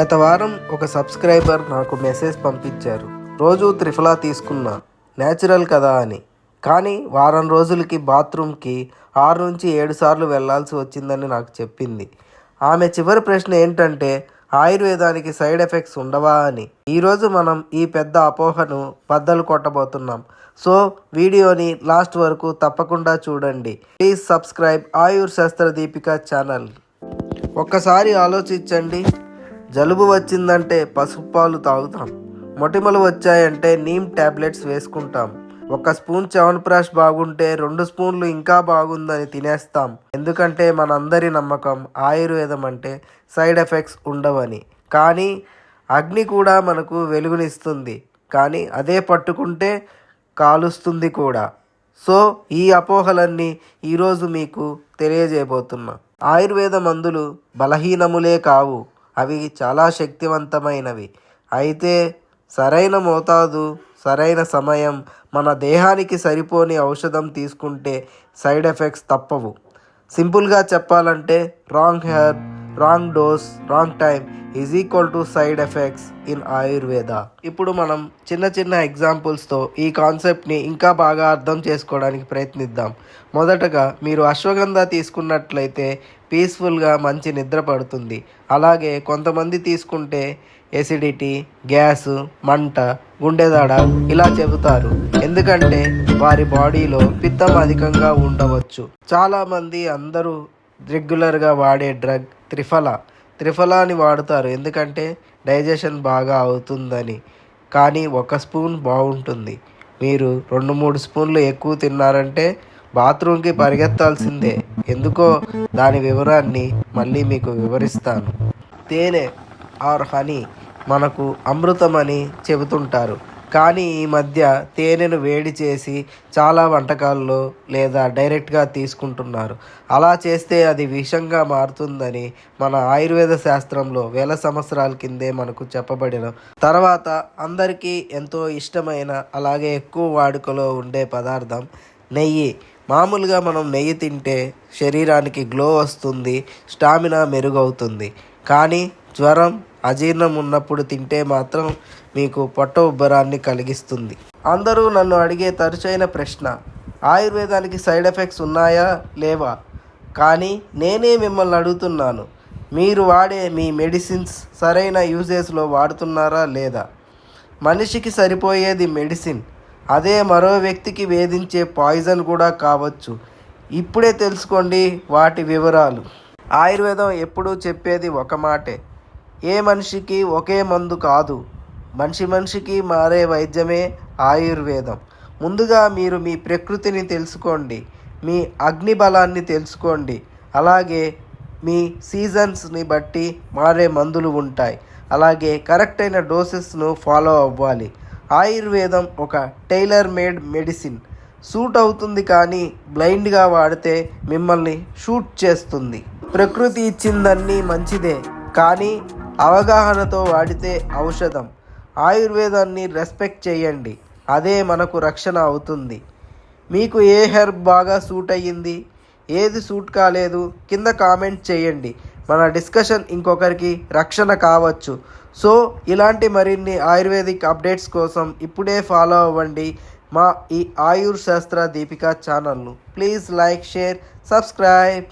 గత వారం ఒక సబ్స్క్రైబర్ నాకు మెసేజ్ పంపించారు. రోజు త్రిఫలా తీసుకున్నా. న్యాచురల్ కదా అని. కానీ వారం రోజులకి బాత్రూమ్కి ఆరు నుంచి ఏడు సార్లు వెళ్ళాల్సి వచ్చిందని నాకు చెప్పింది. ఆమె చివరి ప్రశ్న ఏంటంటే ఆయుర్వేదానికి సైడ్ ఎఫెక్ట్స్ ఉండవా అని. ఈరోజు మనం ఈ పెద్ద అపోహను బద్దలు కొట్టబోతున్నాం. సో వీడియోని లాస్ట్ వరకు తప్పకుండా చూడండి. Please subscribe ఆయుర్ Shastra Deepika channel. ఒక్కసారి ఆలోచించండి. జలుబు వచ్చిందంటే పసుపు పాలు తాగుతాం. మొటిమలు వచ్చాయంటే నీమ్ టాబ్లెట్స్ వేసుకుంటాం. ఒక స్పూన్ చవన్ప్రాష్ బాగుంటే రెండు స్పూన్లు ఇంకా బాగుందని తినేస్తాం. ఎందుకంటే మనందరి నమ్మకం ఆయుర్వేదం అంటే సైడ్ ఎఫెక్ట్స్ ఉండవని. కానీ అగ్ని కూడా మనకు వెలుగునిస్తుంది. కానీ అదే పట్టుకుంటే కాలుస్తుంది కూడా. సో ఈ అపోహలన్నీ ఈరోజు మీకు తెలియజేయబోతున్నా. ఆయుర్వేద మందులు బలహీనములే కావు. అవి చాలా శక్తివంతమైనవి. అయితే సరైన మోతాదు సరైన సమయం మన దేహానికి సరిపోని ఔషధం తీసుకుంటే సైడ్ ఎఫెక్ట్స్ తప్పవు. సింపుల్గా చెప్పాలంటే wrong hair wrong dose wrong time is equal to side effects in Ayurveda ఇప్పుడు మనం చిన్న చిన్న ఎగ్జాంపుల్స్తో ఈ కాన్సెప్ట్ని ఇంకా బాగా అర్థం చేసుకోవడానికి ప్రయత్నిద్దాం. మొదటగా మీరు అశ్వగంధ తీసుకున్నట్లయితే పీస్ఫుల్గా మంచి నిద్ర పడుతుంది. అలాగే కొంతమంది తీసుకుంటే ఎసిడిటీ గ్యాస్ మంట గుండెదాడ ఇలా చెబుతారు. ఎందుకంటే వారి బాడీలో పిత్తం అధికంగా ఉండవచ్చు. చాలామంది అందరూ రెగ్యులర్గా వాడే డ్రగ్ త్రిఫల. త్రిఫలాని వాడుతారు. ఎందుకంటే డైజెషన్ బాగా అవుతుందని. కానీ ఒక స్పూన్ బాగుంటుంది. మీరు రెండు మూడు స్పూన్లు ఎక్కువ తిన్నారంటే బాత్రూమ్కి పరిగెత్తాల్సిందే. ఎందుకో దాని వివరాన్ని మళ్ళీ మీకు వివరిస్తాను. తేనె ఆర్ హనీ మనకు అమృతమని చెబుతుంటారు. కానీ ఈ మధ్య తేనెను వేడి చేసి చాలా వంటకాల్లో లేదా డైరెక్ట్గా తీసుకుంటున్నారు. అలా చేస్తే అది విషంగా మారుతుందని మన ఆయుర్వేద శాస్త్రంలో వేల సంవత్సరాల కిందే మనకు చెప్పబడిన. తర్వాత అందరికీ ఎంతో ఇష్టమైన అలాగే ఎక్కువ వాడుకలో ఉండే పదార్థం నెయ్యి. మామూలుగా మనం నెయ్యి తింటే శరీరానికి గ్లో వస్తుంది స్టామినా మెరుగవుతుంది. కానీ జ్వరం అజీర్ణం ఉన్నప్పుడు తింటే మాత్రం మీకు పొట్ట ఉబ్బరాన్ని కలిగిస్తుంది. అందరూ నన్ను అడిగే తరచైన ప్రశ్న ఆయుర్వేదానికి సైడ్ ఎఫెక్ట్స్ ఉన్నాయా లేవా? కానీ నేనే మిమ్మల్ని అడుగుతున్నాను మీరు వాడే మీ మెడిసిన్స్ సరైన యూజెస్లో వాడుతున్నారా లేదా? మనిషికి సరిపోయేది మెడిసిన్ అదే మరో వ్యక్తికి వేధించే పాయిజన్ కూడా కావచ్చు. ఇప్పుడే తెలుసుకోండి వాటి వివరాలు. ఆయుర్వేదం ఎప్పుడూ చెప్పేది ఒక మాటే ఏ మనిషికి ఒకే మందు కాదు మనిషి మనిషికి మారే వైద్యమే ఆయుర్వేదం. ముందుగా మీరు మీ ప్రకృతిని తెలుసుకోండి మీ అగ్ని బలాన్ని తెలుసుకోండి. అలాగే మీ సీజన్స్ని బట్టి మారే మందులు ఉంటాయి. అలాగే కరెక్ట్ అయిన డోసెస్ను ఫాలో అవ్వాలి. ఆయుర్వేదం ఒక టైలర్ మేడ్ మెడిసిన్. సూట్ అవుతుంది కానీ బ్లైండ్గా వాడితే మిమ్మల్ని షూట్ చేస్తుంది. ప్రకృతి ఇచ్చిందన్నీ మంచిదే కానీ అవగాహనతో వాడితే ఔషధం. ఆయుర్వేదాన్ని రెస్పెక్ట్ చేయండి. అదే మనకు రక్షణ అవుతుంది. మీకు ఏ హెర్బ్ బాగా సూట్ అయ్యింది? ఏది సూట్ కాలేదు? కింద కామెంట్ చేయండి. మన డిస్కషన్ ఇంకొకరికి రక్షణ కావచ్చు. సో ఇలాంటి మరిన్ని ఆయుర్వేదిక్ అప్డేట్స్ కోసం ఇప్పుడే ఫాలో అవ్వండి మా ఈ ఆయుర్ శాస్త్ర దీపిక ఛానల్ను. Please like share subscribe.